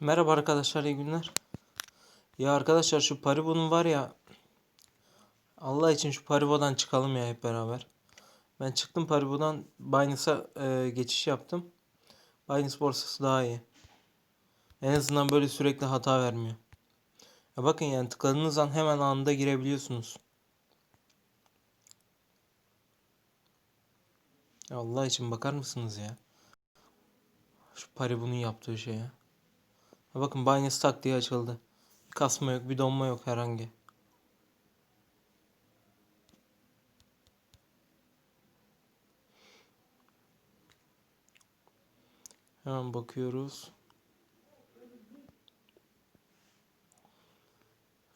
Merhaba arkadaşlar, iyi günler. Ya arkadaşlar şu Paribu'nun var ya Allah için şu Paribu'dan çıkalım ya hep beraber. Ben çıktım Paribu'dan Binance'a e, geçiş yaptım. Binance borsası daha iyi. En azından böyle sürekli hata vermiyor. Ya bakın yani tıkladığınız an hemen anında girebiliyorsunuz. Ya Allah için bakar mısınız ya? Şu Paribu'nun yaptığı şeye. Ya bakın Binance tak diye açıldı. Bir kasma yok, bir donma yok herhangi. Hemen bakıyoruz.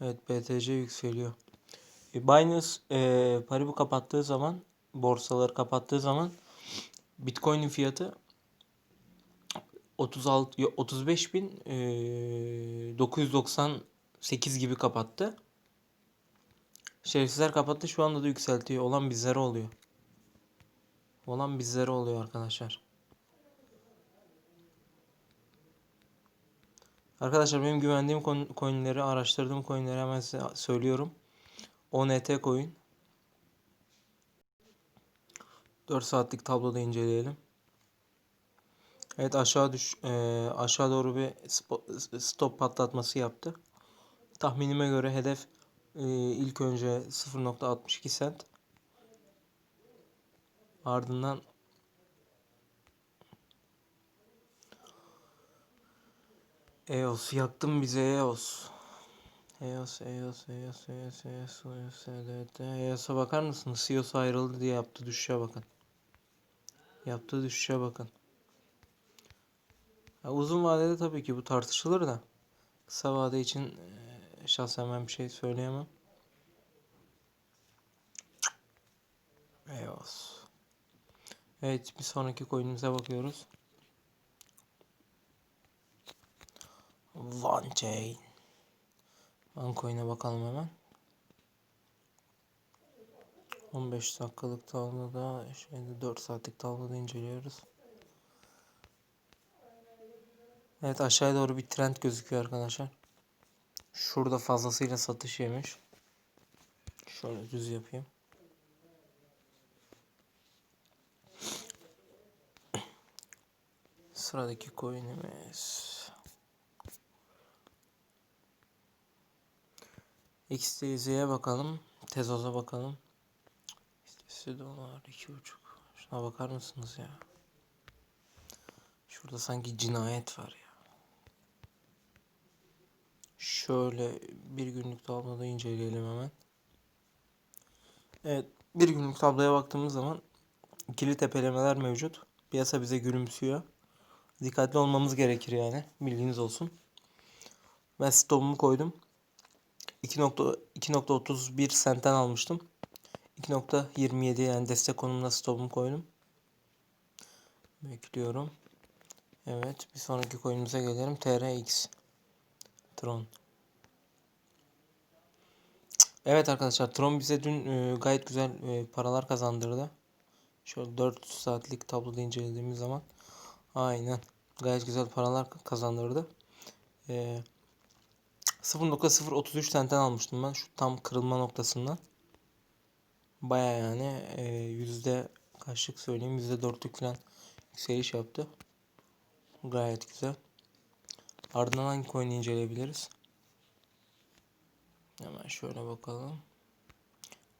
Evet BTC yükseliyor. E, Binance e, Paribu kapattığı zaman borsaları kapattığı zaman Bitcoin'in fiyatı 36 35 bin e, 998 gibi kapattı. Şerefsizler kapattı şu anda da yükseltiyor. Olan bizlere oluyor. Olan bizlere oluyor arkadaşlar. Arkadaşlar benim güvendiğim coinleri, araştırdığım coinleri hemen size söylüyorum. ONT coin. 4 saatlik tabloda inceleyelim. Evet aşağı düş e, aşağı doğru bir stop patlatması yaptı. Tahminime göre hedef e, ilk önce 0.62 sent. Ardından EOS yaktın bize EOS. EOS, EOS, EOS, EOS, EOS, EOS, evet. EOS'a bakar mısınız? EOS ayrıldı diye yaptı düşüşe bakın. Yaptığı düşüşe bakın. Uzun vadede tabii ki bu tartışılır da kısa vade için e, şahsen ben bir şey söyleyemem. EOS. Evet bir sonraki coin'imize bakıyoruz. OneChain. OneCoin'e bakalım hemen. 15 dakikalık tavlada şeyde 4 saatlik tavlada inceliyoruz. Evet aşağıya doğru bir trend gözüküyor arkadaşlar. Şurada fazlasıyla satış yemiş. Şöyle düz yapayım. Sıradaki coin'imiz XTZ'ye bakalım. Tezos'a bakalım. XTZ dolar 2.5. Şuna bakar mısınız ya? Şurada sanki cinayet var ya. Şöyle bir günlük tabloda inceleyelim hemen. Evet bir günlük tabloya baktığımız zaman ikili tepelemeler mevcut. Piyasa bize gülümsüyor. Dikkatli olmamız gerekir yani. Bilginiz olsun. Ben stopumu koydum. 2.31 sentten almıştım. 2.27 yani destek konumuna stopumu koydum. Bekliyorum. Evet bir sonraki coin'imize gelelim. TRX. Tron. Evet arkadaşlar Tron bize dün e, gayet güzel e, paralar kazandırdı. Şöyle 4 saatlik tabloda incelediğimiz zaman aynen gayet güzel paralar kazandırdı. E, 0.033 centten almıştım ben şu tam kırılma noktasından. Baya yani e, yüzde kaçlık söyleyeyim yüzde dörtlük falan yükseliş yaptı. Gayet güzel. Ardından hangi coin'i inceleyebiliriz? Hemen şöyle bakalım.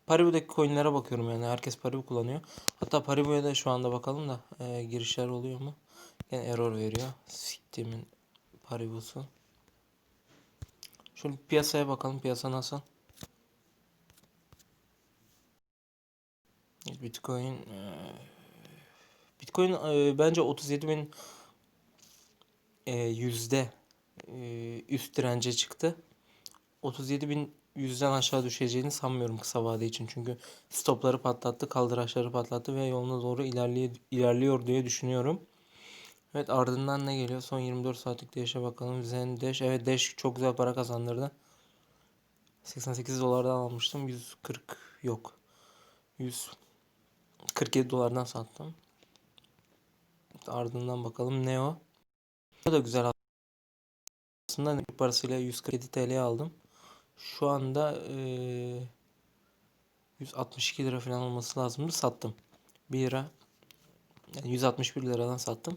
Paribu'daki coin'lere bakıyorum yani. Herkes Paribu kullanıyor. Hatta Paribu'ya da şu anda bakalım da e, girişler oluyor mu? Yani error veriyor. Siktimin Paribu'su. Şöyle piyasaya bakalım. Piyasa nasıl? Bitcoin e, Bitcoin e, bence 37 bin e, yüzde üst dirence çıktı. 37 bin yüzden aşağı düşeceğini sanmıyorum kısa vade için. Çünkü stopları patlattı, kaldıraçları patlattı ve yoluna doğru ilerliyor, ilerliyor diye düşünüyorum. Evet ardından ne geliyor? Son 24 saatlik Dash'e bakalım. Zen Dash. Evet Dash çok güzel para kazandırdı. 88 dolardan almıştım. 140 yok. 147 dolardan sattım. Ardından bakalım Neo. Bu da güzel aslında parasıyla 147 TL aldım. Şu anda eee 162 lira falan olması lazımdı. Sattım. 1 lira yani 161 liradan sattım.